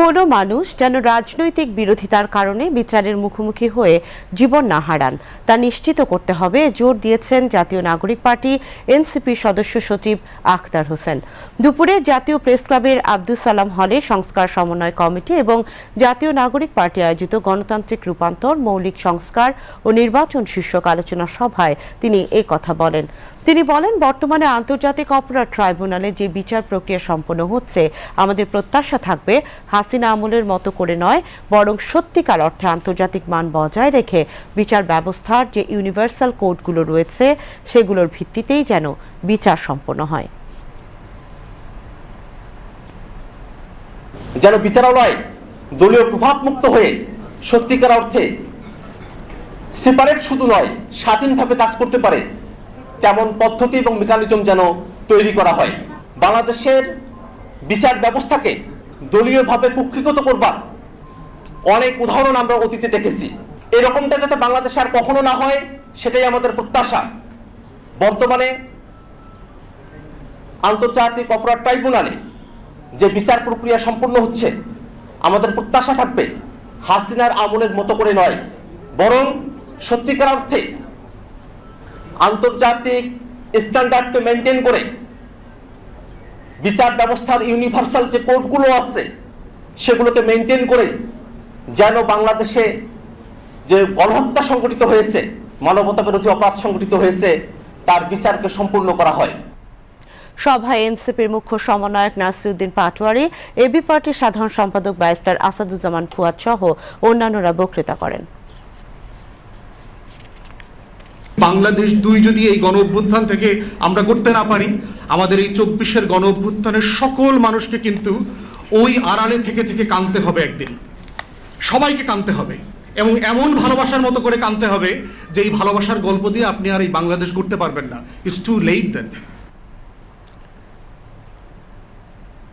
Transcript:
কোনো মানুষ যেন রাজনৈতিক বিরোধিতার কারণে বিচারের মুখোমুখি হয়ে জীবন না হারান। তা নিশ্চিত করতে হবে, জোর দিয়েছেন জাতীয় নাগরিক পার্টি এনসিপি সদস্য সচিব আখতার হোসেন। দুপুরে জাতীয় প্রেস ক্লাবের আব্দুল সালাম হলে সংস্কার সমন্বয় কমিটি এবং জাতীয় নাগরিক পার্টি আয়োজিত গণতান্ত্রিক রূপান্তর, মৌলিক সংস্কার ও নির্বাচন শীর্ষক আলোচনা সভায় তিনি এই কথা বলেন। তিনি বলেন, বর্তমানে আন্তর্জাতিক অপরাধ ট্রাইব্যুনালে যে বিচার প্রক্রিয়া সম্পন্ন হচ্ছে, আমাদের প্রত্যাশা থাকবে হাসিনা আমলের মতো করে নয়, বরং সত্যিকার অর্থে আন্তর্জাতিক মান বজায় রেখে বিচার ব্যবস্থার যে ইউনিভার্সাল কোডগুলো রয়েছে, সেগুলোর ভিত্তিতেই যেন বিচার সম্পন্ন হয়। যেন বিচারালয় দলীয় প্রভাবমুক্ত হয়ে সত্যিকার অর্থে সেপারেট শুধু নয়, স্বাধীনভাবে কাজ করতে পারে। তেমন পদ্ধতি এবং মেকানিজম যেন তৈরি করা হয়। বাংলাদেশের বিচার ব্যবস্থাকে দলীয়ভাবে কুক্ষিগত করবার অনেক উদাহরণ আমরা অতীতে দেখেছি। এরকমটা যাতে বাংলাদেশে আর কখনো না হয়, সেটাই আমাদের প্রত্যাশা। বর্তমানে আন্তর্জাতিক অপরাধ ট্রাইব্যুনালে যে বিচার প্রক্রিয়া সম্পন্ন হচ্ছে, আমাদের প্রত্যাশা থাকবে হাসিনার আমলের মতো করে নয়, বরং সত্যিকার অর্থে আন্তর্জাতিক স্ট্যান্ডার্ডকে মেনটেন করে বিচার ব্যবস্থার ইউনিভার্সাল যে কোর্টগুলো আছে, সেগুলোকে মেনটেন করে যেন বাংলাদেশে যে গণহত্যা সংগঠিত হয়েছে, মানবতা বিরোধী অপরাধ সংগঠিত হয়েছে, তার বিচারকে সম্পূর্ণ করা হয়। সভায় এনসিপির মুখ্য সমন্বয়ক নাসিরুদ্দিন পাটোয়ারি এবি পার্টির সাধারণ সম্পাদক ব্যারিস্টার আসাদুজ্জামান ফুয়াদ সহ অন্যান্যরা বক্তৃতা করেন। বাংলাদেশ দুই যদি এই গণ অভ্যুত্থান থেকে আমরা করতে না পারি, আমাদের এই চব্বিশের গণ অভ্যুত্থানের সকল মানুষকে কিন্তু ওই আড়ালে থেকে থেকে কানতে হবে একদিন। সবাইকে কানতে হবে এবং এমন ভালোবাসার মতো করে কানতে হবে যে এই ভালোবাসার গল্প দিয়ে আপনি আর এই বাংলাদেশ করতে পারবেন না। It's two late then